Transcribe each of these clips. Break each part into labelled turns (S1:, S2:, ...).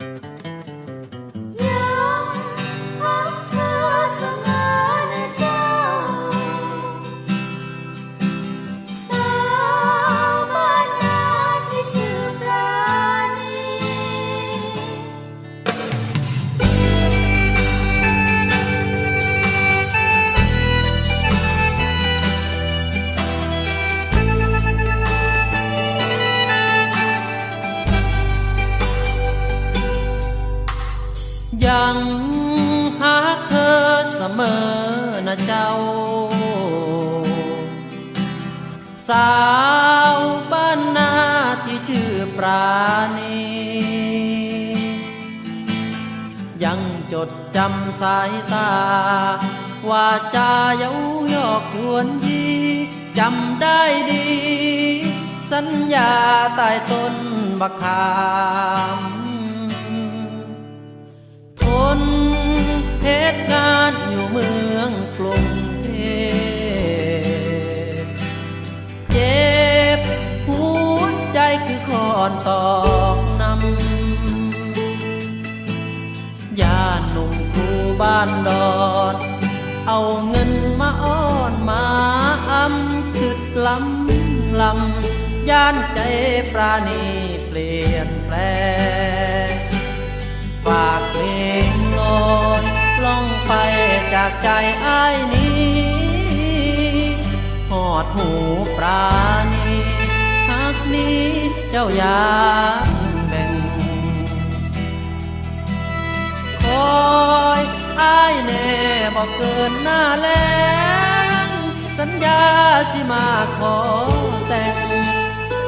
S1: ยัง
S2: ยังหาเธอเสมอนะเจ้า สาวบ้านนาที่ชื่อปราณี ยังจดจำสายตา ว่าจาเย้ายอกยวนยีจำได้ดี สัญญาใต้ต้นบักขาม บ้านดอนเอาเงินมาอ้อนมาอำคืดลำลำย่านใจปราณีเปลี่ยนแปลงฝากเพลงลอยล่องไปจากใจอ้ายนี้หอดหูปราณีหักนี้เจ้าอยา กเกินหน้าแรงสัญญาสิมาขอแต่ง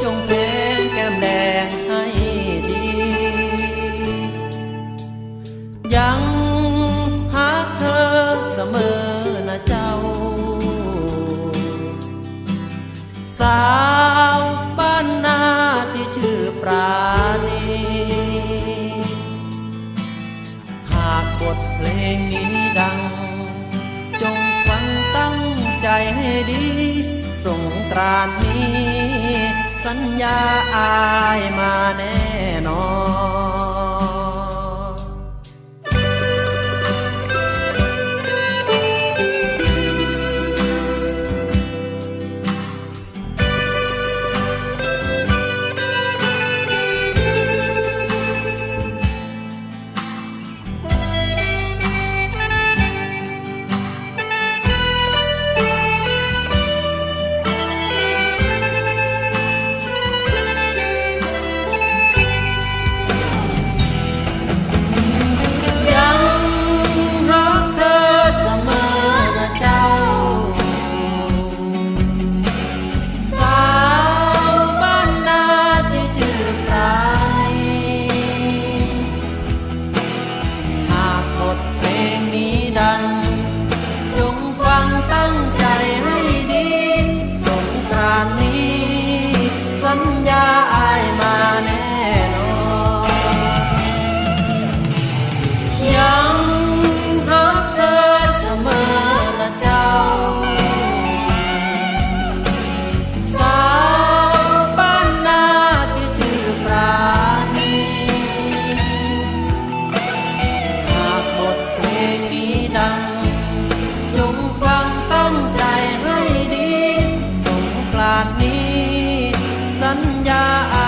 S2: จงเป็นแก้มแดงให้ดี ยังหาเธอเสมอนะเจ้า สาวบ้านนาที่ชื่อปราณี หากบทเพลงนี้ดัง จงฟังตั้งใจให้ดี สงกรานนี้ สัญญาอายมาแน่นอนัญญา